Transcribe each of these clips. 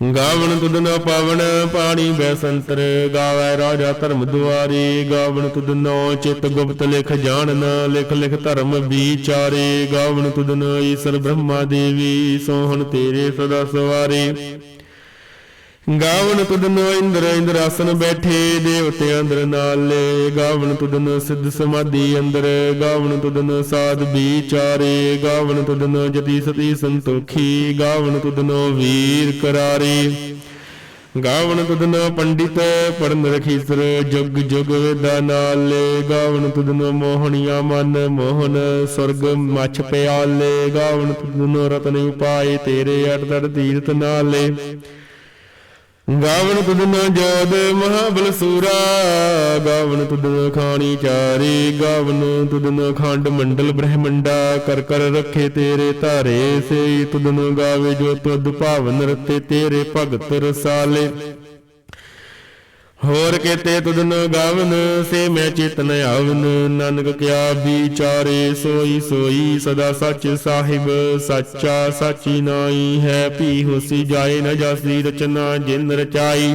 ਗਾਵਣ ਤੁਧ ਨ ਪਾਵਨ ਪਾਣੀ ਬੈਸੰਤਰ ਗਾਵੈ ਰਾਜਾ ਧਰਮ ਦੁਆਰੇ। ਗਾਵਣ ਤੁਧ ਨੋ ਚਿਤ ਗੁਪਤ ਲਿਖ ਜਾਣਨ, ਲਿਖ ਲਿਖ ਧਰਮ ਵਿਚਾਰੇ। ਗਾਵਣ ਤੁਧ ਨ ਈਸ਼ਰ ਬ੍ਰਹਮਾ ਦੇਵੀ, ਸੋਹਣ ਤੇਰੇ ਸਦਾ ਸਵਾਰੇ। ਗਾਵਨ ਤੁਧ ਇੰਦਰ ਇੰਦਰ ਆਸਨ ਬੈਠੇ, ਦੇਵਤੇ ਅੰਦਰ ਨਾਲੇ। ਗਾਵਣ ਤੁਧ ਸਿੱਧ ਸਮਾਧੀ ਅੰਦਰ। ਗਾਵਣ ਤੁਧ ਨ ਸਾਧ ਵਿਚਾਰੇ। ਗਾਵਣ ਤੁਧ ਜਤੀ ਸਤੀ ਸੰਤੋਖੀ। ਗਾਵਣ ਤੁਧ ਵੀਰ ਕਰਾਰੇ। ਗਾਵਣ ਤੁਧ ਪੰਡਿਤ ਪੜਨ ਰਖੀਸਰ, ਜੁਗ ਜੁਗ ਵੇਦਾ ਨਾਲੇ। ਗਾਵਣ ਤੁਧ ਨ ਮੋਹਣੀਆ ਮਨ ਮੋਹਨ ਸੁਰਗ ਮਛ ਪਿਆਲੇ। ਗਾਵਣ ਤੁਧ ਨ ਰਤਨ ਉਪਾਏ ਤੇਰੇ ਅੜਦੜ ਤੀਰਤ ਨਾਲੇ। ਗਾਵਣ ਤੁਧ ਨ ਜੋਦ ਮਹਾਬਲ ਸੂਰਾ ਗਾਵਣ ਤੁਧ ਨ ਖਾਣੀ ਚਾਰੀ ਗਾਵਣ ਤੁਧ ਨ ਖੰਡ ਮੰਡਲ ਬ੍ਰਹਮੰਡਾ, ਕਰ ਕਰ ਰੱਖੇ ਤੇਰੇ ਧਾਰੇ ਸੇ ਤੁਧ ਨ ਗਾਵੇ ਜੋ ਤੁਧ ਭਾਵਨ ਰਤੇ ਤੇਰੇ ਭਗਤ ਰਸਾਲੇ। ਹੋਰ ਕੇਤੇ ਤੁਧ ਗਾਵਨ, ਸੇ ਮੈਂ ਚੇਤਨ ਆਵਨ। ਨਾਨਕ ਕਿਆ ਵਿਚਾਰੇ, ਸੋਈ ਸੋਈ ਸਦਾ ਸੱਚ ਸਾਹਿਬ। ਸੱਚਾ ਸਾਚੀ ਨਾਈ ਹੈ ਪੀ ਹੋਸੀ ਜਾਏ ਨ ਜਾਸੀ ਰਚਨਾ ਜਿਨ ਰਚਾਈ।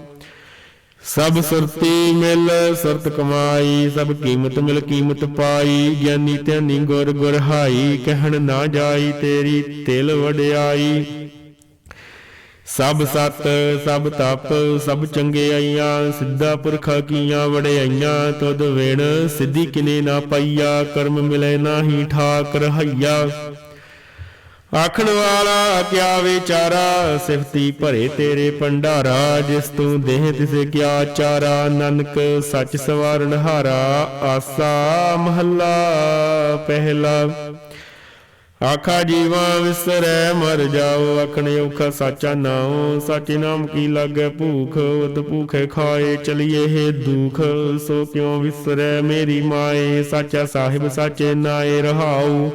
ਸਭ ਸੁਰਤੀ ਮਿਲ, ਸੁਰਤ ਕਮਾਈ, ਸਭ ਕੀਮਤ ਮਿਲ, ਕੀਮਤ ਪਾਈ। ਗਿਆਨੀ ਧਿਆਨੀ ਗੁਰ ਗੁਰ ਹਾਈ ਕਹਿਣ ਨਾ ਜਾਈ ਤੇਰੀ ਤਿਲ ਵਡਿਆਈ। ਸਭ ਸਤ, ਸਭ ਤਪ, ਸਭ ਚੰਗਿਆਈਆਂ ਸਿੱਧਾ ਪੁਰਖਾ ਕੀਆਂ ਵੜਿਆਈਆਂ ਤੁਧ ਵੇਣ ਸਿੱਧੀ ਕਿਨੇ ਨਾ ਪਈਆ, ਕਰਮ ਮਿਲੇ ਨਾਹੀ ਠਾਕ ਰਹਾਈਆ ਆਖਣ ਵਾਲਾ ਕਿਆ ਵਿਚਾਰਾ? ਸਿਫਤੀ ਭਰੇ ਤੇਰੇ ਭੰਡਾਰਾ, ਜਿਸ ਤੂੰ ਦੇਹ ਤਿਸੇ ਕਿਆ ਚਾਰਾ? ਨਾਨਕ ਸੱਚ ਸਵਾਰਨ ਹਾਰਾ, ਆਸਾ ਮਹੱਲਾ ਪਹਿਲਾ। ਆਖਾ ਜੀਵਾ ਵਿਸਰੈ, ਮਰ ਜਾਓ ਅਖਣੇ ਔਖਾ ਸਾਚਾ ਨਾਉ। ਸਾਚੇ ਨਾਮ ਕੀ ਲਾਗੈ ਭੂਖ ਉਤ ਭੂਖੇ ਖਾਏ ਚਲੀਏ ਹੈ ਦੁਖ। ਸੋ ਕਿਉ ਵਿਸਰੈ ਮੇਰੀ ਮਾਏ? ਸਾਚਾ ਸਾਹਿਬ ਸਾਚੇ ਨਾਏ ਰਹਾਉ।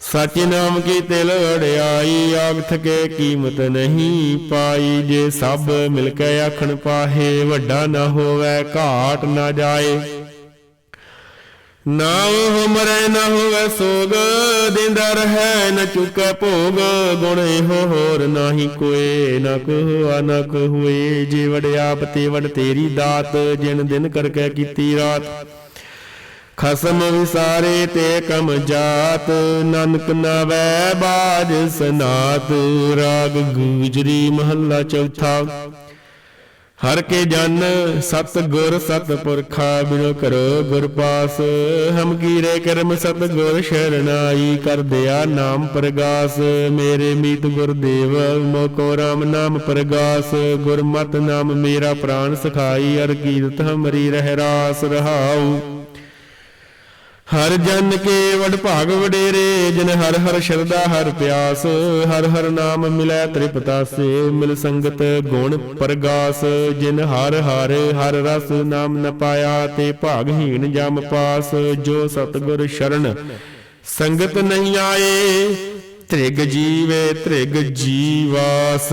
ਸਾਚੇ ਨਾਮ ਕੀ ਤਿਲ ਅੜਿਆਈ ਆਗ ਥਕੇ ਕੀਮਤ ਨਹੀਂ ਪਾਈ। ਜੇ ਸਭ ਮਿਲ ਕੇ ਆਖਣ ਪਾਹੇ, ਵੱਡਾ ਨਾ ਹੋਵੇ, ਘਾਟ ਨਾ ਜਾਏ। ਨਾ ਉਹ ਮਰੇ, ਨਾ ਹੋਵੇ ਸੋਗ, ਦਿੰਦਾ ਰਹੈ, ਨਾ ਚੁਕੈ ਭੋਗ। ਗੁਣੇ ਇਹੋ ਹੋਰ ਨਾਹੀ ਕੋਏ, ਨਾ ਕੋ ਨਾ ਕੋ ਜੇ ਵੜਿਆਪ ਤੇ ਵੜ ਤੇਰੀ ਦਾਤ, ਜਿਨ ਦਿਨ ਕਰਕੇ ਕੀਤੀ ਰਾਤ। ਖਸਮ ਵਿਸਾਰੇ ਤੇ ਕਮ ਜਾਤ, ਨਾਨਕ ਨਾਵੈ ਬਾਜ ਸਨਾਤ, ਰਾਗ ਗੁਜਰੀ ਮਹੱਲਾ ਚੌਥਾ। ਹਰ ਕੇ ਜਨ ਸਤ ਗੁਰ ਸਤ ਪੁਰਖਾ, ਬਿਨੋ ਕਰੋ ਗੁਰ ਪਾਸ। ਹਮ ਕੀਰੇ ਕਰਮ ਸਤ ਗੁਰ ਸ਼ਰਨਾਈ, ਕਰ ਦਿਆ ਨਾਮ ਪ੍ਰਗਾਸ। ਮੇਰੇ ਮੀਤ ਗੁਰਦੇਵ ਮੋਕੋ ਰਾਮ ਨਾਮ ਪ੍ਰਗਾਸ। ਗੁਰਮਤਿ ਨਾਮ ਮੇਰਾ ਪ੍ਰਾਨ ਸਖਾਈ, ਅਰ ਕੀਰਤ ਹਮਰੀ ਰਹਿ ਰਾਸ ਰਹਾਉ। ਹਰ ਜਨ ਕੇ ਵਡ ਭਾਗ ਵਡੇਰੇ, ਜਿਨ ਹਰ ਹਰ ਸ਼ਰਦਾ ਹਰ ਪਿਆਸ, ਹਰ ਹਰ ਨਾਮ ਮਿਲੈ ਤ੍ਰਿਪਤਾਸੇ, ਮਿਲ ਸੰਗਤ ਗੁਣ ਪਰਗਾਸ, ਜਿਨ ਹਰ ਹਰ ਹਰ ਰਸ ਨਾਮ ਨ ਪਾਇਆ, ਤੇ ਭਾਗਹੀਣ ਜਮ ਪਾਸ, ਜੋ ਸਤਗੁਰ ਸ਼ਰਨ ਸੰਗਤ ਨਹੀਂ ਆਏ, ਤ੍ਰਿਗ ਜੀਵੇ ਤ੍ਰਿਗ ਜੀਵਾਸ।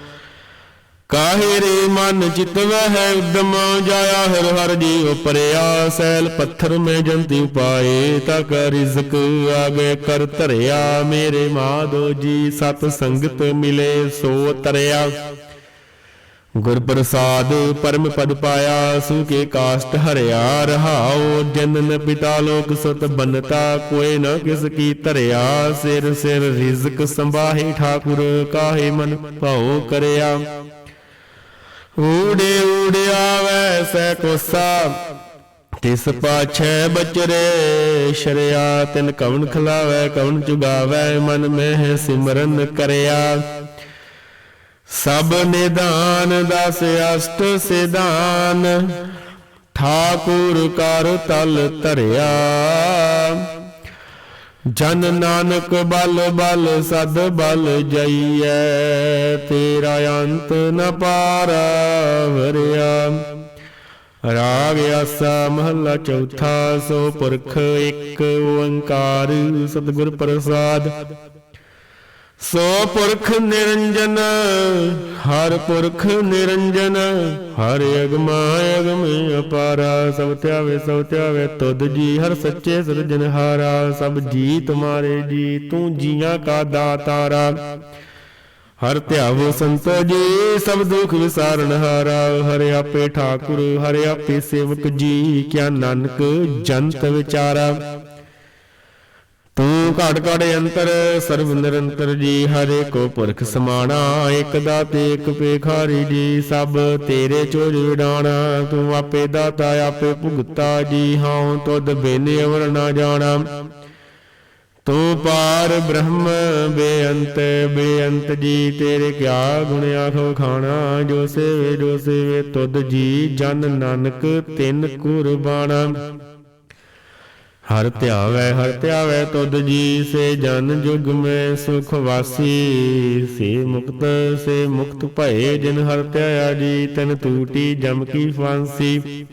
ਕਾਹੇ ਰੇ ਮਨ ਚਿਤਵ ਹੈ ਉਦਮ, ਜਾਇਆ ਹਰ ਹਰ ਜੀਵ ਪਰਿਆ ਸੈਲ ਪੱਥਰ ਮੈਂ ਜੰਤੀ ਉਪਾਏ, ਤਕ ਰਿਜ਼ਕ ਆਗੇ ਕਰ ਧਰਿਆ, ਮੇਰੇ ਮਾਧੋ ਜੀ ਸਤ ਸੰਗਤ ਮਿਲੇ, ਸੋ ਤਰਿਆ। ਗੁਰ ਪ੍ਰਸਾਦ ਪਰਮ ਪਦ ਪਾਇਆ, ਸੂ ਕੇ ਕਾਸ਼ਟ ਹਰਿਆ, ਰਹਾਉ ਜਨਨ ਪਿਤਾ ਲੋਕ ਸਤ ਬਨਤਾ ਕੋਏ ਨ ਕਿਸ ਕੀ ਧਰਿਆ, ਸਿਰ ਸਿਰ ਰਿਜ਼ਕ ਸੰਭਾਹੇ ਠਾਕੁਰ, ਕਾਹੇ ਮਨ ਭਾਉ ਕਰਿਆ। ਊੜੇ ਊੜਿਆਵੈ ਸੈ ਕੋਸਾ। ਤਿਸ ਪਾਛੈ ਬਚਰੇ ਸ਼ਰਿਆ, ਤਿਨ ਕਵਨ ਖਲਾਵੈ ਕਵਨ ਚੁਗਾਵੈ ਮਨ ਮਹਿ ਸਿਮਰਨ ਕਰਿਆ। ਸਭ ਨਿਦਾਨ ਦਸ ਅਸ਼ਟ ਸਿਧਾਨ, ਠਾਕੁਰ ਕਰ ਤਲ ਧਰਿਆ। ਜਨ ਨਾਨਕ ਬਲ ਬਲ ਸਦ ਬਲ ਜਈਐ, ਤੇਰਾ ਅੰਤ ਨ ਪਾਰਾ ਵਰਿਆ ਰਾਗ ਆਸਾ ਮਹੱਲਾ ਚੌਥਾ, ਸੋ ਪੁਰਖ ਇੱਕ ਓੰਕਾਰ, ਸਤਿਗੁਰ ਪ੍ਰਸਾਦ। ਸੋ ਪੁਰਖ ਨਿਰੰਜਨ, ਹਰ ਪੁਰਖ ਨਿਰੰਜਨ, ਹਰ ਅਗਮਾ ਅਗਮ ਅਪਾਰਾ, ਸਭ ਧਿਆਵੇ ਸਭ ਧਿਆਵੇ, ਤੁਧ ਜੀ, ਹਰ ਸੱਚੇ ਸਿਰਜਨਹਾਰਾ ਸਭ ਜੀ ਤੁਮਾਰੇ ਜੀ, ਤੂੰ ਜੀਆਂ ਕਾ ਦਾਤਾਰਾ। ਹਰ ਧਿਆਵੋ ਸੰਤ ਜੀ, ਸਭ ਦੁਖ ਵਿਸਾਰਨ ਹਾਰਾ, ਹਰਿ ਆਪੇ ਠਾਕੁਰ, ਹਰਿ ਆਪੇ ਸੇਵਕ ਜੀ, ਕਿਆ ਨਾਨਕ ਜੰਤ ਵਿਚਾਰਾ। ਤੂੰ ਘਟ ਘਟ ਅੰਤਰ, ਸਰਬ ਨਿਰੰਤਰ ਜੀ, ਹਰੇ ਕੋ ਪੁਰਖ ਸਮਾਣਾ, ਇਕ ਦਾਤੇ, ਇਕ ਪੇਖਾਰੀ ਜੀ, ਸਭ ਤੇਰੇ ਚੋਜ ਵਿਡਾਣਾ ਤੂੰ ਆਪੇ ਦਾਤਾ, ਆਪੇ ਭੁਗਤਾ ਜੀ ਹਾਂ ਤੁਧ ਬਿਨ ਅਵਰ ਨਾ ਜਾਣਾ। ਤੂੰ ਪਾਰ ਬ੍ਰਹਮ, ਬੇਅੰਤ ਬੇਅੰਤ ਜੀ, ਤੇਰੇ ਕਿਆ ਗੁਣ ਆਖੋ ਖਾਣਾ ਜੋ ਸੇਵੇ ਜੋ ਸੇਵੇ ਤੁਧ ਜੀ, ਜਨ ਨਾਨਕ ਤਿੰਨ ਕੁਰਬਾਨਾ ਹਰ ਧਿਆਵੈ ਹਰ ਧਿਆਵੈ ਤੁਧ ਜੀ, ਸੇ ਜਨ ਜੁਗ ਮੈਂ ਸੁਖ ਵਾਸੀ। ਸੇ ਮੁਕਤ ਸੇ ਮੁਕਤ ਭਏ ਜਿਨ ਹਰ ਧਿਆਇਆ ਜੀ, ਤਨ ਟੂਟੀ ਜਮ ਕੀ ਫਾਂਸੀ।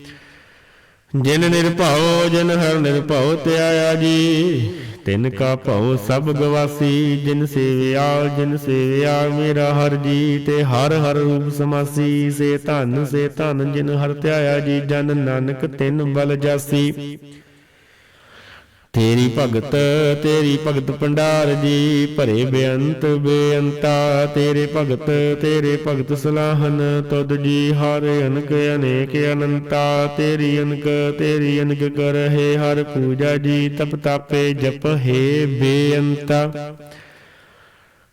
ਜਿਨ ਨਿਰਭਉ, ਜਿਨ ਹਰ ਨਿਰਭਉ ਧਿਆਇਆ ਜੀ, ਤਿਨ ਕਾ ਭਉ ਸਭ ਗਵਾਸੀ। ਜਿਨ ਸੇਵਿਆ ਜਿਨ ਸੇਵਿਆ ਮੇਰਾ ਹਰ ਜੀ, ਤੇ ਹਰ ਹਰ ਰੂਪ ਸਮਾਸੀ। ਸੇ ਧਨ ਸੇ ਧਨ ਜਿਨ ਹਰ ਧਿਆਇਆ ਜੀ, ਜਨ ਨਾਨਕ ਤਿਨ ਬਲ ਜਾਸੀ। ਤੇਰੀ ਭਗਤ ਤੇਰੀ ਭਗਤ ਭੰਡਾਰ ਜੀ, ਭਰੇ ਬੇਅੰਤ ਬੇਅੰਤਾ। ਤੇਰੇ ਭਗਤ ਤੇਰੇ ਭਗਤ ਸਲਾਹਨ, ਤੁਧ ਜੀ ਹਰ ਅਨਕ, ਅਨੇਕ ਅਨੰਤਾ। ਤੇਰੀ ਅਨਕ ਤੇਰੀ ਅਨਕ ਕਰਹਿ ਹਰ ਪੂਜਾ ਜੀ, ਤਪ ਤਾਪੇ ਜਪ ਹੈ ਬੇਅੰਤਾ।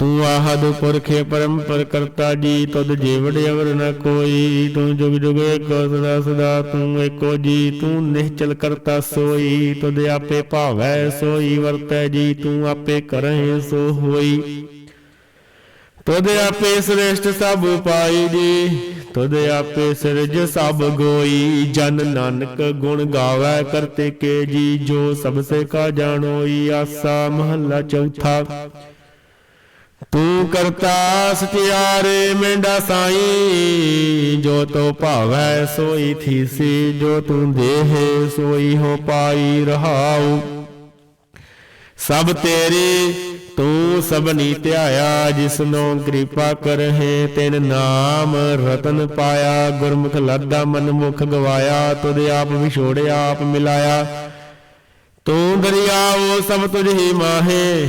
ਤੂੰ ਆਹਦ ਪੁਰਖੇ ਪਰੰਪਰ ਕਰਤਾ ਜੀ, ਤੁਧ ਜੀਵੜ ਅਵਰ ਨ ਕੋਈ। ਤੂੰ ਜੁਗ ਜੁਗ ਏਕੋ ਸਦਾ ਸਦਾ ਤੂੰ ਏਕੋ ਜੀ, ਤੂੰ ਨਿਹਚਲ ਕਰਤਾ ਸੋਈ। ਤੁਧ ਆਪੇ ਭਾਵੈ ਸੋਈ, ਵਰਤੈ ਜੀ, ਤੂੰ ਆਪੇ ਕਰਹਿ ਸੋ ਹੋਈ। ਤੁਧ ਆਪੇ ਸ੍ਰੇਸ਼ਟ ਸਭ ਪਾਈ ਜੀ, ਤੁਧ ਆਪੇ ਸਿਰਜ ਸਭ ਗੋਈ। ਜਨ ਨਾਨਕ ਗੁਣ ਗਾਵੈ ਕਰਤੇ ਕੇ ਜੀ, ਜੋ ਸਭ ਸੇ ਕਾ ਜਾਣੋਈ, ਆਸਾ ਮਹੱਲਾ ਚੌਥਾ। ਤੂੰ ਕਰਤਾ ਸਚਿਆਰੇ ਮੈਂਡਾ ਸਾਈ, ਜੋ ਤੋ ਭਾਵੈ ਸੋਈ ਥੀਸੀ, ਜੋ ਤੂੰ ਦੇਹ ਸੋਈ ਹੋ ਪਾਈ ਰਹਾਉ। ਸਭ ਤੇਰੀ ਤੂੰ ਸਭਨੀ ਧਿਆਇਆ, ਜਿਸਨੋ ਕਿਰਪਾ ਕਰਹਿ ਤਿਨ ਨਾਮ, ਰਤਨ ਪਾਇਆ, ਗੁਰਮੁਖ ਲਾਦਾ ਮਨ ਮੁਖ ਗਵਾਇਆ, ਤੁਧ ਆਪ ਵਿਛੋੜਿਆ ਆਪ ਮਿਲਾਇਆ। ਤੂੰ ਦਰਿਆਵੋ ਸਭ ਤੁਝ ਹੀ ਮਾਹੇ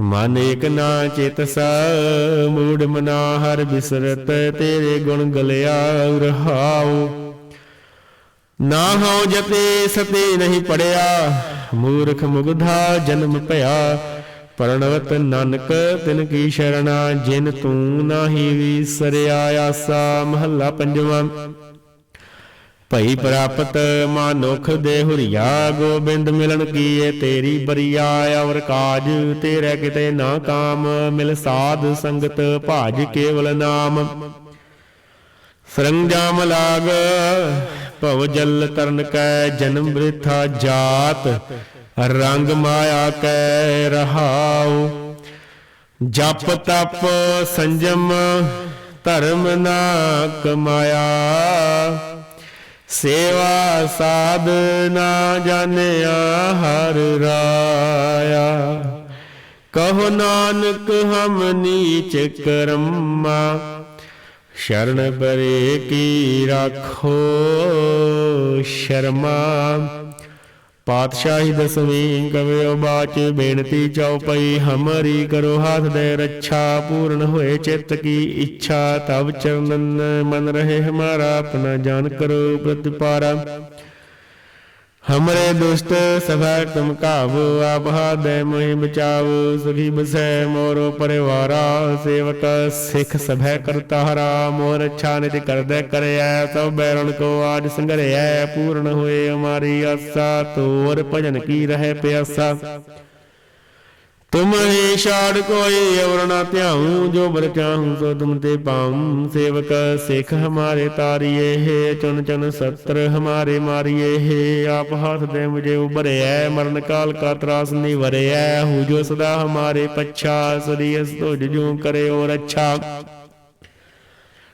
ਮਨ ਏਕ ਨਾ ਚਿਤ ਸਾ, ਮੂੜ ਮਨਾ ਹਰ ਬਿਸਰਤ, ਤੇਰੇ ਗੁਣ ਗਲਿਆ ਰਹਾਉ। ਨਾ ਹਉ ਜਤੇ ਸਤੇ ਨਹੀਂ ਪੜਿਆ, ਮੂਰਖ ਮੁਗਧਾ ਜਨਮ ਭਇਆ। ਪਰਣਵਤ ਨਾਨਕ, ਤਿਨ ਕੀ ਸ਼ਰਣਾ, ਜਿਨ ਤੂੰ ਨਾਹੀ ਵਿਸਰਿਆ, ਆਸਾ ਮਹੱਲਾ ਪੰਜਵਾਂ। ਭਈ ਪ੍ਰਾਪਤ ਮਾਨੁਖ ਦੇ ਹੁਰੀਆ, ਗੋਬਿੰਦ ਮਿਲਣ ਕੀਏ ਤੇਰੀ ਬਰੀਆ ਔਰ ਕਾਜ ਤੇਰੇ ਕਿਤੇ ਨਾ ਕਾਮ, ਮਿਲ ਸਾਧ ਸੰਗਤ ਭਾਜ ਕੇਵਲ ਨਾਮ। ਸਰੰਜਾਮ ਲਾਗ, ਭਵ ਜਲ ਤਰਨ ਕੈ, ਜਨਮ ਬ੍ਰਿਥਾ ਜਾਤ, ਰੰਗ ਮਾਇਆ ਕੈ ਰਹਾਉ। ਜਪ ਤਪ ਸੰਜਮ ਧਰਮ ਨਾ ਕਮਾਇਆ। ਸੇਵਾ ਸਾਧ ਨਾ ਜਾਣਿਆ ਹਰ ਰਾਇਆ। ਕਹੋ ਨਾਨਕ ਹਮ ਨੀਚ ਕਰਮਾ, ਸ਼ਰਨ ਪਰੇ ਕੀ ਰੱਖੋ ਸ਼ਰਮਾ। ਪਾਤਸ਼ਾਹੀ ਦਸਵੀਂ ਕਵਿਓ ਬਾਚ ਬੇਨਤੀ ਚਉਪਈ, ਹਮਰੀ ਕਰੋ ਹਾਥ ਦੇ ਰੱਛਾ, ਪੂਰਨ ਹੋਏ ਚਿੱਤ ਕੀ ਇੱਛਾ ਤਬ ਚਰਨਨ ਮਨ ਰਹੇ ਹਮਾਰਾ, ਆਪਣਾ ਜਾਨ ਕਰੋ ਪ੍ਰਤਿਪਾਰਾ। ਹਮਰੇ ਦੁਸ਼ਟ ਸਭਾ ਤੁਮ ਕਾਬੂ ਆਪ ਹਾਦੇ ਮੋਹਿ ਬਚਾਵੋ ਸੁਖੀ ਬਸੈ ਮੋਰੋ ਪਰਿਵਾਰਾ ਸੇਵਕ ਸਿੱਖ ਸਭੈ ਕਰਤਾਰਾ ਮੋਰ ਅੱਛਾ ਨਿਤ ਕਰਦੈ ਕਰਿਆ ਸਭ ਬੈਰਣ ਕੋ ਆਜ ਸੰਗਰਿਆ ਪੂਰਨ ਹੋਏ ਹਮਾਰੀ ਆਸਾ ਤੋਰ ਭਜਨ ਕੀ ਰਹੇ ਪਿਆਸਾ ਤੁਮ ਹੀ ਛਾੜ ਕੋਈ ਔਰ ਨਾ ਧਿਆਉ, ਜੋ ਬਰ ਚਾਹੂੰ, ਸੋ ਤੁਮ ਤੇ ਪਾਉ। ਸੇਵਕ ਸਿੱਖ ਹਮਾਰੇ ਤਾਰੀਏ ਹੈ ਚੁਨ ਚੁਨ ਸਤਰ ਹਮਾਰੇ ਮਾਰੀਏ ਹੈ। ਆਪ ਹੱਥ ਦੇ ਮੁਝੇ ਉਬਰਿਐ ਮਰਨ ਕਾਲ ਕਾ ਤਰਾਸ ਨਿਵਰਿਐ ਹੂ ਜੋ ਸਦਾ ਹਮਾਰੇ ਪੱਛਾ, ਸਦੀ ਤੁਜ ਜੋ ਕਰੇ ਔਰ ਅੱਛਾ।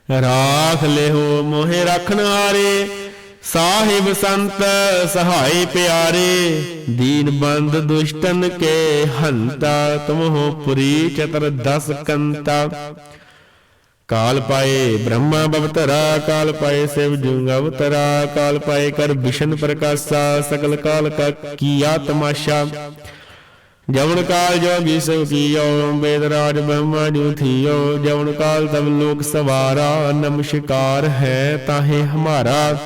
ਰਾਖ ਲਿਓ ਮੋਹਿ ਰਖਨ ਹਾਰੇ ਸਾਹਿਬ ਸੰਤ ਸਹਾਈ ਪਿਆਰੇ, ਦੀਨ ਬੰਦ ਦੁਸ਼ਟਨ ਕੇ ਹੰਤਾ, ਤੁਮਹੁ ਪੁਰੀ ਚਤਰ ਦਸ ਕੰਤਾ। ਕਾਲ ਪਾਏ ਬ੍ਰਹਮਾ ਬਵਤਰਾ, ਕਾਲ ਪਾਏ ਸਿਵ ਜੁਗ ਅਵਤਰਾ, ਕਾਲ ਪਾਏ ਕਰ ਵਿਸ਼ਨ ਪ੍ਰਕਾਸ਼ਾ ਸਕਲ ਕਾਲ ਕਾ ਕੀਆ ਤਮਾਸ਼ਾ ਜਵਨ ਕਾਲ ਜੋਗੀ ਸਭ ਕੀਓ, ਵੇਦ ਰਾਜ ਬ੍ਰਹਮਾ ਜੂ ਜਵਨ ਕਾਲ ਤਬ ਲੋਕ ਸਵਾਰਾ ਨਮਸਕਾਰ ਹੈ ਤਾਹੇ ਹਮਾਰਾ।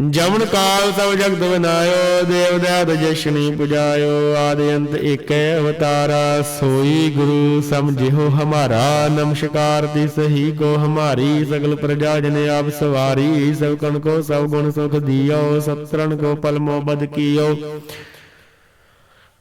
ਜਮਨ ਕਾਲ ਸਭ ਜਗਤ ਬਨਾਇਓ, ਦੇਵ ਦਇਤ ਜਸ਼ਨੀ ਪੁਜਾਇਓ, ਆਦਿ ਅੰਤ ਏਕੈ ਅਵਤਾਰਾ, ਸੋਈ ਗੁਰੂ ਸਮਝਿਓ ਹਮਾਰਾ, ਨਮਸਕਾਰ ਦੀ ਸਹੀ ਕੋ ਹਮਾਰੀ, ਸਗਲ ਪ੍ਰਜਾ ਜਨ ਆਪ ਸਵਾਰੀ, ਸਭ ਕਣ ਕੋ ਸਭ ਗੁਣ ਸੁਖ ਦਿਓ ਸਤਰਨ ਕੋ ਪਲ ਮੋਬਦ ਕੀਓ।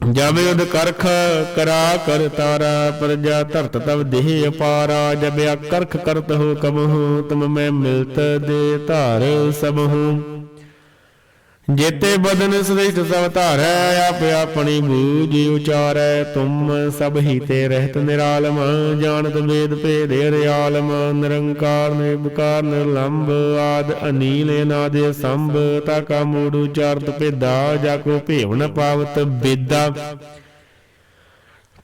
ਜਬ ਉਦ ਕਰਖ ਕਰਾ ਕਰ ਤਾਰਾ, ਪ੍ਰਜਾ ਧਰਤ ਤਵ ਦੇਹ ਅਪਾਰਾ, ਜਬ ਅਕਰਖ ਕਰਤ ਹੋ ਕਬਹੂ ਤੁਮ ਮੈਂ ਮਿਲਤ ਦੇ ਧਾਰ ਸਭਹੂ ਜੇਤੇ ਬਦਨ ਸ੍ਰਿਸ਼ਟ ਸਭ ਧਾਰੈ, ਆਪ ਆਪਣੀ ਬੂਝ ਉਚਾਰੈ। ਤੁਮ ਸਭ ਹੀ ਤੇ ਰਹਿਤ ਨਿਰਾਲਮ, ਜਾਣਤ ਵੇਦ ਭੇਦ ਰਿਆਲਮ ਨਿਰੰਕਾਰ ਨਿਰਭਕਾਰ ਨਿਰਲੰਭ ਆਦ ਅਨੀਲ ਅਨਾਦ ਸੰਭ, ਤਾ ਕਾ ਮੂੜ ਉਚਾਰਤ ਭੇਦਾ, ਜਾ ਕੋ ਭੇਵ ਨ ਪਾਵਤ ਬੇਦਾ।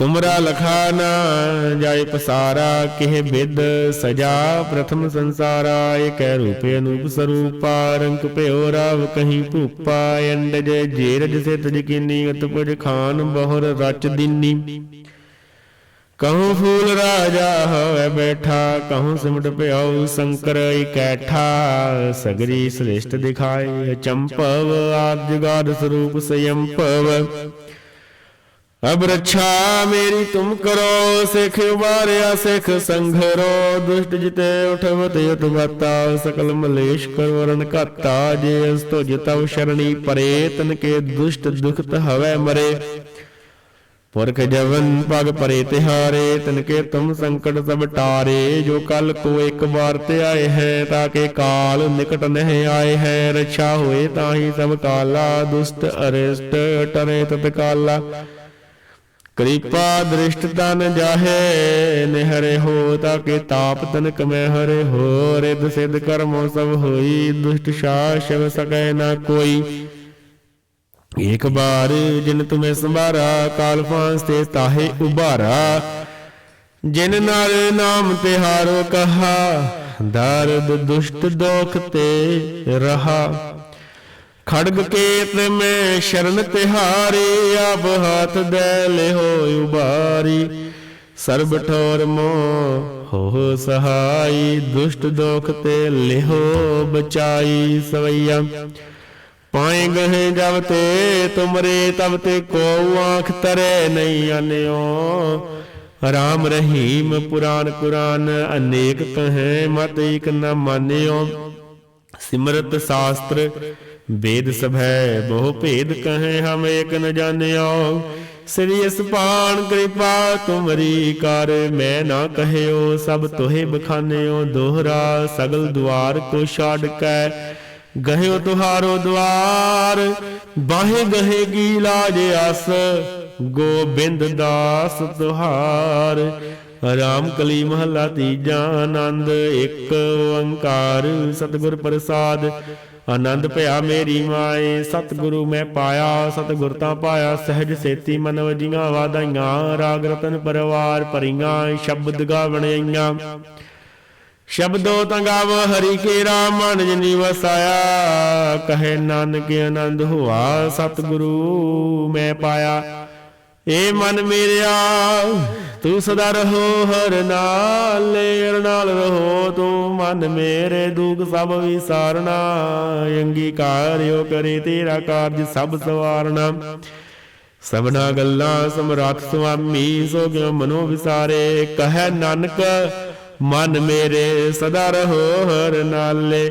ਤੁਮਰਾ ਲਖਾ ਨਾ ਪਸਾਰਾ, ਕਿਹ ਬਿਦ ਸਜਾ ਪ੍ਰਥਮ ਸੰਸਾਰਾ ਏਕੈ ਰੂਪੇ ਅਨੂਪ ਸਰੂਪਾ ਰੰਗ ਭਇਓ ਰਾਵ ਕਹੀਂ ਭੂਪਾ, ਅੰਡਜ ਜੇਰਜ ਸੇ ਤਜ ਕੀਨੀ ਅਤਪਜ ਖਾਨ ਬਹੁਰ ਰਚ ਦੀਨੀ। ਕਹੂੰ ਫੂਲ ਰਾਜਾ ਹੋਵੇ ਬੈਠਾ, ਕਹੂੰ ਸਿਮਟ ਭਇਓ ਸ਼ੰਕਰ ਇਕੈਠਾ ਸਗਰੀ ਸ੍ਰੇਸ਼ਟ ਦਿਖਾਏ, ਚੰਪਵ, ਆਦ ਜਗਾਦ ਸਰੂਪ ਸੰਯੰਪਵ। ਅਬ ਰੱਛਾ ਮੇਰੀ ਤੁਮ ਕਰੋ, ਸਿਖ ਉਬਾਰਿਆ ਸਿਖ ਸੰਘਰੋ ਦੁਸ਼ਟ ਜਿਤੇ ਉਠਵਤ ਯਤ ਸਕਲ ਮਲੇਸ਼ ਕਰਵਰਨ ਘਾਤਾ। ਜੇ ਅਸ ਤੁਜ ਤਵ ਸ਼ਰਣੀ ਪਰੇ, ਤਨ ਕੇ ਦੁਸ਼ਟ ਦੁਖਤ ਹਵੈ ਮਰੇ। ਪੁਰਖ ਜਵਨ ਪਗ ਪਰੇ ਤਿਹਾਰੇ, ਤਨ ਕੇ ਤੁਮ ਸੰਕਟ ਸਭ ਟਾਰੇ। ਜੋ ਕਲ ਕੋ ਇੱਕ ਵਾਰ ਤੇ ਆਏ ਹੈ ਤਾਕੇ ਕਾਲ ਨਿਕਟ ਨਹਿ ਆਏ ਹੈ। ਰੱਛਾ ਹੋਏ ਤਾਹੀ ਸਭ ਕਾਲਾ, ਦੁਸ਼ਟ ਅਰਿਸ਼ਟ ਟਰੇ ਤਤ ਕਾਲਾ ਕਿਰਪਾ ਦ੍ਰਿਸ਼ਟ ਤਨ ਜਾਹੇ, ਨਿਹਰੇ ਹੋ ਤਾਕੇ ਤਾਪ ਤਨ ਕਮੈ ਹਰੇ ਹੋ ਰਿਦ ਸਿਧ ਕਰਮੋ ਸਭ ਹੋਈ, ਦੁਸ਼ਟ ਸ਼ਾਸਵ ਸਕੈ ਨਾ ਕੋਈ। ਇਕ ਬਾਰ ਜਿਨ ਤੁਮੇ ਸੰਭਾਰਾ, ਕਾਲ ਫਾਂਸ ਤੇ ਤਾਹੇ ਉਭਾਰਾ। ਜਿਨ ਨਾਲ ਨਾਮ ਤਿਹਾਰੋ ਕਹਾ, ਦਰਦ ਦੁਸ਼ਟ ਦੋਖ ਤੇ ਰਹਾ। ਖੜਗ ਕੇਤ ਮੈਂ ਸ਼ਰਨ ਤਿਹਾਰੇ, ਆਪ ਹਾਥ ਦੇ ਲਿਹੋ ਉਬਾਰੀ। ਸਰਬ ਠੋਰ ਮੋ ਹੋ ਸਹਾਈ, ਦੁਸ਼ਟ ਦੋਖ ਤੇ ਲਿਹੋ ਬਚਾਈ ਸਵਈਆ। ਪਾਏ ਗਏ ਜਬ ਤੇ ਤੁਮਰੇ, ਤਬ ਤੇ ਕੋ ਆਂਖ ਤਰੇ ਨਹੀਂ ਅਨਿਓ। ਰਾਮ ਰਹੀਮ ਪੁਰਾਨ ਕੁਰਾਨ, ਅਨੇਕ ਕਹੇ ਮਤ ਇਕ ਨ ਮਾਨਿਓ। ਸਿਮਰਤ ਸ਼ਾਸਤਰ ਵੇਦ ਸਭੈ ਬਹੁ ਭੇਦ ਕਹੇ, ਹਮ ਏਕ ਨ ਜਾਣਿਓ। ਸ੍ਰੀ ਅਸਪਾਨ ਕਿਰਪਾ ਤੁਮਰੀ ਕਰ, ਮੈਂ ਨਾ ਕਹਿਓ, ਸਭ ਤੋਹੇ ਬਖਾਨਿਓ, ਦੋਹਰਾ ਸਗਲ ਦੁਆਰ ਕੋ ਛਾੜ ਕੈ। ਗਹਿਓ ਤੁਹਾਰੋ ਦਵਾਰ, ਬਾਹੇ ਗਹੇਗੀ ਲਾਜ ਅਸ ਗੋਬਿੰਦ ਦਾਸ ਤੁਹਾਰ। ਰਾਮ ਕਲੀ ਮਹੱਲਾ ਤੀਜਾ ਆਨੰਦ, ਇੱਕ ਓੰਕਾਰ ਸਤਿਗੁਰ ਪ੍ਰਸਾਦ। ਆਨੰਦ ਭਇਆ ਮੇਰੀ ਮਾਏ, ਸਤਿਗੁਰੂ ਮੈਂ ਪਾਇਆ, ਸਤਿਗੁਰ ਤਾਂ ਪਾਇਆ, ਸਹਿਜ ਸੇਤੀ ਮਨ ਵਜੀਆਂ ਵਾਦਾਈਆਂ ਰਾਗ ਰਤਨ ਪਰਵਾਰ ਭਰੀਆਂ, ਸ਼ਬਦ ਗਾਵਣੀਆਂ ਸ਼ਬਦੋ ਤੰਗਾਵ ਹਰੀ ਕੇ ਰਾਮ, ਮਨ ਜਿਨੀ ਵਸਾਇਆ, ਕਹੇ ਨਾਨਕ ਆਨੰਦ ਹੋਆ, ਸਤਿਗੁਰੂ ਮੈਂ ਪਾਇਆ। ਏ ਮਨ ਮੇਰਿਆ, ਤੂੰ ਸਦਾ ਰਹੋ ਹਰ ਨਾਲ ਹਰ ਨਾਲ ਰਹੋ ਤੂੰ ਮਨ ਮੇਰੇ ਦੁਖ ਸਭ ਵਿਸਾਰਨਾ, ਅੰਗੀਕਾਰਿਓ ਕਰੇ ਤੇਰਾ ਕਾਰਜ ਸਭ ਸਵਾਰਨਾ। ਸਭਨਾ ਗੱਲਾਂ ਸਮਰੱਥ ਸੁਆਮੀ ਸੋ ਗਿਓ ਮਨੋ ਵਿਸਾਰੇ, ਕਹੈ ਨਾਨਕ, ਮਨ ਮੇਰੇ, ਸਦਾ ਰਹੋ ਹਰ ਨਾਲੇ।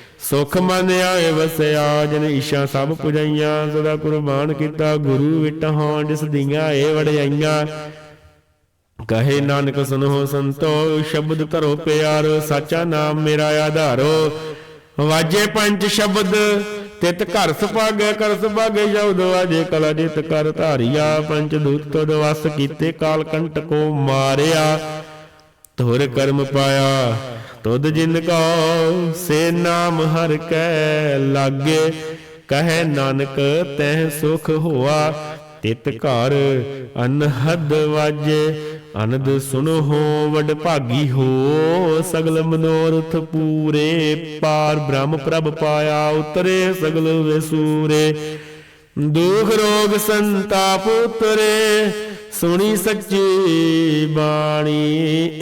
ਸੁਖ ਮਨ ਆਏ ਵਸਿਆ, ਜਿਨ ਈਸ਼ਾ ਸਭ ਪੁਜਾਈਆਂ, ਸਦਾ ਕੁਰਬਾਨ ਕੀਤਾ, ਗੁਰੂ ਵਿਟਹਾਂ ਜਿਸ ਦੀਆਂ ਏ ਵੜਾਈਆਂ ਕਹੇ ਨਾਨਕ, ਸੁਨੋ ਸੰਤੋ, ਸ਼ਬਦ ਧਰੋ ਪਿਆਰ, ਸਾਚਾ ਨਾਮ ਮੇਰਾ ਆਧਾਰੋ। ਵਾਜੇ ਪੰਜ ਸ਼ਬਦ, ਤਿਤ ਘਰ ਸੁਭਾਗੈ ਕਰ ਸੁਭਾਗੈ ਸ਼ਬਦ ਵਾਜੇ ਕਲਾ ਜਿਤ ਕਰ ਧਾਰਿਆ। ਪੰਜ ਦੂਤ ਤਦ ਵਸ ਕੀਤੇ, ਕਾਲ ਕੰਟ ਕੋ ਮਾਰਿਆ। ਧੁਰ ਕਰਮ ਪਾਇਆ ਤੁਧ ਜਿਨ ਕੋ ਸੇ ਨਾਮ ਹਰ ਕੈ ਲਾਗੇ, ਕਹੈ ਨਾਨਕ ਤਹਿ ਸੁਖ ਹੋਆ, ਤਿਤ ਘਰ ਅਨਹਦ ਵਾਜੇ, ਅਨੰਦ ਸੁਨੋ ਵਡ ਭਾਗੀ ਹੋ, ਸਗਲ ਮਨੋਰਥ ਪੂਰੇ, ਪਾਰ ਬ੍ਰਹਮ ਪ੍ਰਭ ਪਾਇਆ ਉਤਰੇ ਸਗਲ ਵਿਸੂਰੇ। ਦੁਖ ਰੋਗ ਸੰਤਾਪ ਉਤਰੇ, ਸੁਣੀ ਸੱਚੀ ਬਾਣੀ।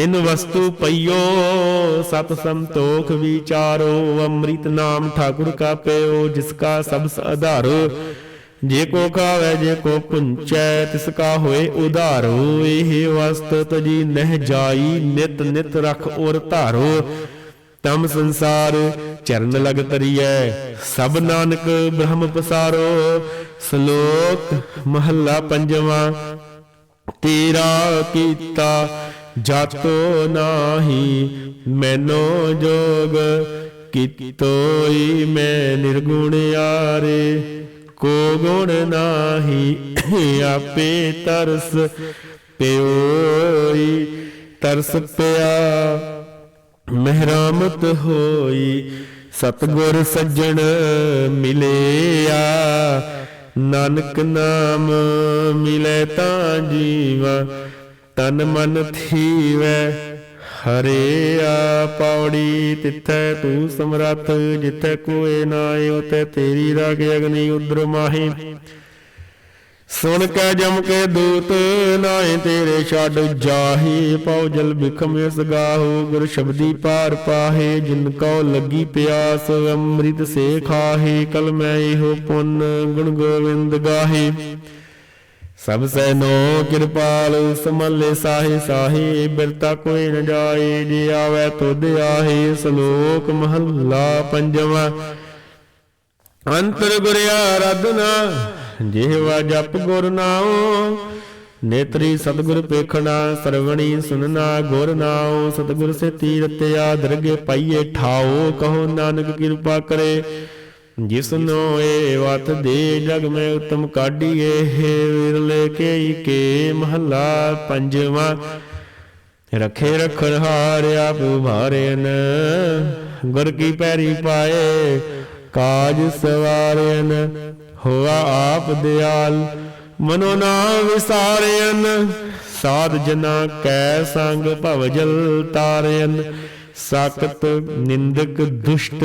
ਤਿੰਨ ਵਸਤੂ ਪਈਓ, ਸਤ ਸੰਤੋਖ ਵਿਚਾਰੋ, ਅੰਮ੍ਰਿਤ ਨਾਮ ਠਾਕੁਰ ਕਾ ਪਿਓ ਜਿਸ ਕਾ ਸਬਸ ਆਧਾਰੋ। ਜੇ ਕੋ ਖਾਵੇ, ਜੇ ਕੋ ਪੁੰਚੈ, ਤਿਸ ਕਾ ਹੋਏ ਉਧਾਰੋ। ਇਹ ਵਸਤ ਤਜੀ ਨਹਿ ਜਾਈ, ਨਿਤ ਨਿਤ ਰਖ ਔਰ ਧਾਰੋ। ਤਮ ਸੰਸਾਰ ਚਰਨ ਲਗ ਤਰੀਐ, ਸਭ ਨਾਨਕ ਬ੍ਰਹਮ ਪਸਾਰੋ। ਸ਼ਲੋਕ ਮਹੱਲਾ ਪੰਜਵਾਂ, ਤੇਰਾ ਕੀਤਾ ਜਾਤੋ ਨਾਹੀ, ਮੈਨੋ ਜੋਗ ਕੀਤੋਈ ਮੈਂ ਨਿਰਗੁਣ ਆਰੇ ਕੋ ਗੁਣ ਨਾਹੀ, ਆਪੇ ਤਰਸ ਪਿਓਈ। ਤਰਸ ਪਿਆ, ਮਹਿਰਾਮਤ ਹੋਈ। ਸਤਗੁਰ ਸੱਜਣ ਮਿਲਿਆ, ਨਾਨਕ ਨਾਮ ਮਿਲੇ ਤਾਂ ਜੀਵਾ। ਤਨ ਮਨ ਥੀਵੈ, ਹਰੇ ਆ ਪੌੜੀ ਤਿੱਥੈ, ਤੂੰ ਸਮਰੱਥ ਜਿੱਥੈ ਕੋਏ ਨਾਏ ਉਤੈ ਤੇਰੀ ਰਾਗ ਅਗਨੀ ਉਦਰ ਮਾਹੀ। ਸੁਣ ਕੇ ਜਮ ਕੇ ਦੂਤ, ਨਾਏ ਤੇਰੇ ਛੱਡ ਜਾਹੀ, ਪਉ ਜਲ ਬਿਖਮ ਇਸ ਗਾਹੋ, ਗੁਰ ਸ਼ਬਦੀ ਪਾਰ ਪਾਹੇ, ਜਿਨ ਕਉ ਲੱਗੀ ਪਿਆਸ, ਅੰਮ੍ਰਿਤ ਸੇ ਖਾਹੇ, ਕਲ ਮੈਂ ਇਹੋ ਪੁੰਨ ਗੁਣ ਗੋਵਿੰਦ ਗਾਹੇ। ਸਭ ਸੈ ਕਿਰਪਾਲ, ਸਮਲੇ ਸਾਹੇ ਸਾਹੇ, ਬਿਰਤਾ ਕੋਈ ਨ ਜਾਏ ਜੇ ਆਵੇ ਤੁਧ ਆਹੇ, ਸ਼ਲੋਕ ਮਹੱਲਾ ਪੰਜਵਾਂ। ਅੰਤਰ ਗੁਰ ਆਰਾਧਨਾ, ਜਿਹਵਾ ਜਪ ਗੁਰ ਨਾਉ, ਨੇਤਰੀ ਸਤਿਗੁਰ ਪੇਖਣਾ, ਸਰਵਣੀ ਸੁਨਣਾ ਗੁਰ ਨਾਉ, ਸਤਿਗੁਰ ਸੇ ਤੀਰਤਿਆ ਦਰਗੇ ਪਾਈਏ ਠਾਓ ਕਹੋ ਨਾਨਕ ਕਿਰਪਾ ਕਰੇ। ਜਿਸਨੋ ਏ ਵਤ ਦੇ ਜਗ ਮੈਂ ਉਤਮ ਕਾਢੀਏ ਵਿਰਲੇ ਕੇ ਕੇ ਮਹੱਲਾ ਪੰਜਵਾਂ। ਰਖੇ ਰਖਣ ਹਾਰ ਆਪ ਗੁਰ ਕੀ ਪੈਰੀ ਪਾਏ, ਕਾਜ ਸਵਾਰੇਨ, ਹੋਆ ਆਪ ਦਿਆਲ, ਮਨੋ ਨਾ ਵਿਸਾਰੇਨ। ਸਾਧ ਜਨਾ ਕੈ ਸੰਗ ਭਵਜਲ ਤਾਰੇਨ ਸਾਕਤ ਨਿੰਦਕ ਦੁਸ਼ਟ